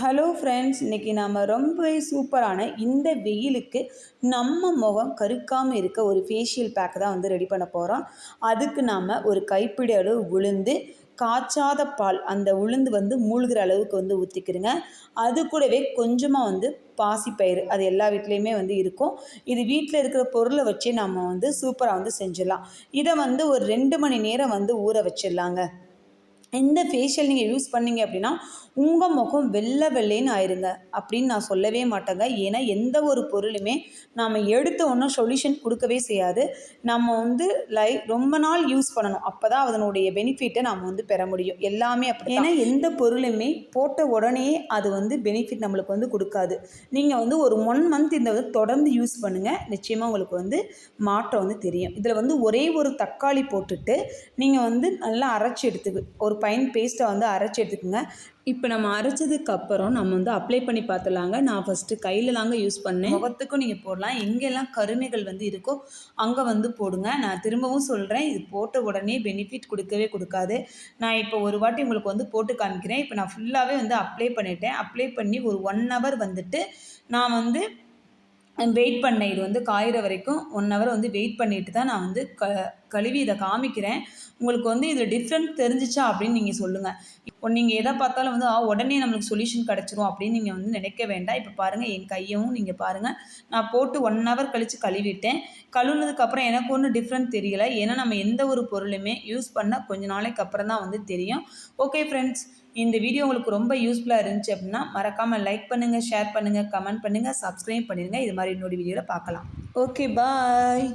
Hello friends இன்றைக்கி நாம் ரொம்பவே சூப்பரான இந்த வெயிலுக்கு நம்ம முகம் கருக்காமல் இருக்க ஒரு ஃபேஷியல் பேக் தான் வந்து ரெடி பண்ண போகிறோம் அதுக்கு நாம் ஒரு கைப்பிடி அளவு உளுந்து காய்ச்சாத பால் அந்த உளுந்து வந்து மூழ்கிற அளவுக்கு வந்து ஊற்றிக்கிறங்க அது கூடவே கொஞ்சமாக வந்து பாசிப்பயிறு அது எல்லா வீட்லேயுமே வந்து இருக்கும். இது வீட்டில் இருக்கிற பொருளை வச்சே நம்ம வந்து சூப்பராக வந்து செஞ்சிடலாம். இதை வந்து ஒரு ரெண்டு மணி நேரம் வந்து ஊற வச்சிடலாங்க. இந்த ஃபேஷியல் நீங்கள் யூஸ் பண்ணீங்க அப்படின்னா உங்கள் முகம் வெள்ளை வெள்ளைன்னு ஆயிருங்க. அப்படின்னு நான் சொல்லவே மாட்டேங்க. ஏன்னா எந்த ஒரு பொருளுமே நாம் எடுத்த ஒன்றும் சொல்யூஷன் கொடுக்கவே செய்யாது. நம்ம வந்து லை ரொம்ப நாள் யூஸ் பண்ணணும். அப்போ தான் அதனுடைய பெனிஃபிட்டை நாம் வந்து பெற முடியும். எல்லாமே அப்படி ஏன்னா எந்த பொருளுமே போட்ட உடனே அது வந்து பெனிஃபிட் நம்மளுக்கு வந்து கொடுக்காது. நீங்கள் வந்து ஒரு ஒன் மந்த் இந்த வந்து தொடர்ந்து யூஸ் பண்ணுங்கள் நிச்சயமாக உங்களுக்கு வந்து மாற்றம் வந்து தெரியும். இதில் வந்து ஒரே ஒரு தக்காளி போட்டுட்டு நீங்கள் வந்து நல்லா அரைச்சி எடுத்துக்கு ஒரு பைன் பேஸ்ட்டை வந்து அரைச்சி எடுத்துக்கோங்க. இப்போ நம்ம அரைச்சதுக்கப்புறம் நம்ம வந்து அப்ளை பண்ணி பார்த்துலாங்க நான் ஃபஸ்ட்டு கையில் தாங்க யூஸ் பண்ணேன். முகத்துக்கும் நீங்கள் போடலாம். எங்கெல்லாம் கருமைகள் வந்து இருக்கோ அங்கே வந்து போடுங்க. நான் திரும்பவும் சொல்கிறேன் இது போட்ட உடனே பெனிஃபிட் கொடுக்கவே கொடுக்காது. நான் இப்போ ஒரு வாட்டி உங்களுக்கு வந்து போட்டு காமிக்கிறேன். இப்போ நான் ஃபுல்லாகவே வந்து அப்ளை பண்ணிட்டேன். அப்ளை பண்ணி ஒரு ஒன் ஹவர் வந்துட்டு நான் வந்து வெயிட் பண்ணேன் இது வந்து காயிற வரைக்கும் ஒன் ஹவர் வந்து வெயிட் பண்ணிட்டு தான் நான் வந்து க கழுவி இதை காமிக்கிறேன். உங்களுக்கு வந்து இது டிஃப்ரெண்ட் தெரிஞ்சிச்சா அப்படின்னு நீங்கள் சொல்லுங்கள் இப்போ நீங்கள் எதை பார்த்தாலும் வந்து உடனே நம்மளுக்கு சொல்யூஷன் கிடச்சிரும் அப்படின்னு நீங்கள் வந்து நினைக்க வேண்டாம். இப்போ பாருங்கள் என் கையவும் நீங்கள் பாருங்கள் நான் போட்டு ஒன் ஹவர் கழித்து கழுவிட்டேன். கழுவுனதுக்கப்புறம் எனக்கு ஒன்றும் டிஃப்ரெண்ட் தெரியலை. ஏன்னா நம்ம எந்த ஒரு பொருளுமே யூஸ் பண்ணால் கொஞ்ச நாளைக்கு அப்புறம் தான் வந்து தெரியும். ஓகே ஃப்ரெண்ட்ஸ் இந்த வீடியோ உங்களுக்கு ரொம்ப யூஸ்ஃபுல்லாக இருந்துச்சு அப்படின்னா மறக்காமல் லைக் பண்ணுங்கள் ஷேர் பண்ணுங்கள் கமெண்ட் பண்ணுங்கள் சப்ஸ்கிரைப் பண்ணிடுங்க இது மாதிரி இன்னொரு வீடியோவில் பார்க்கலாம். Okay bye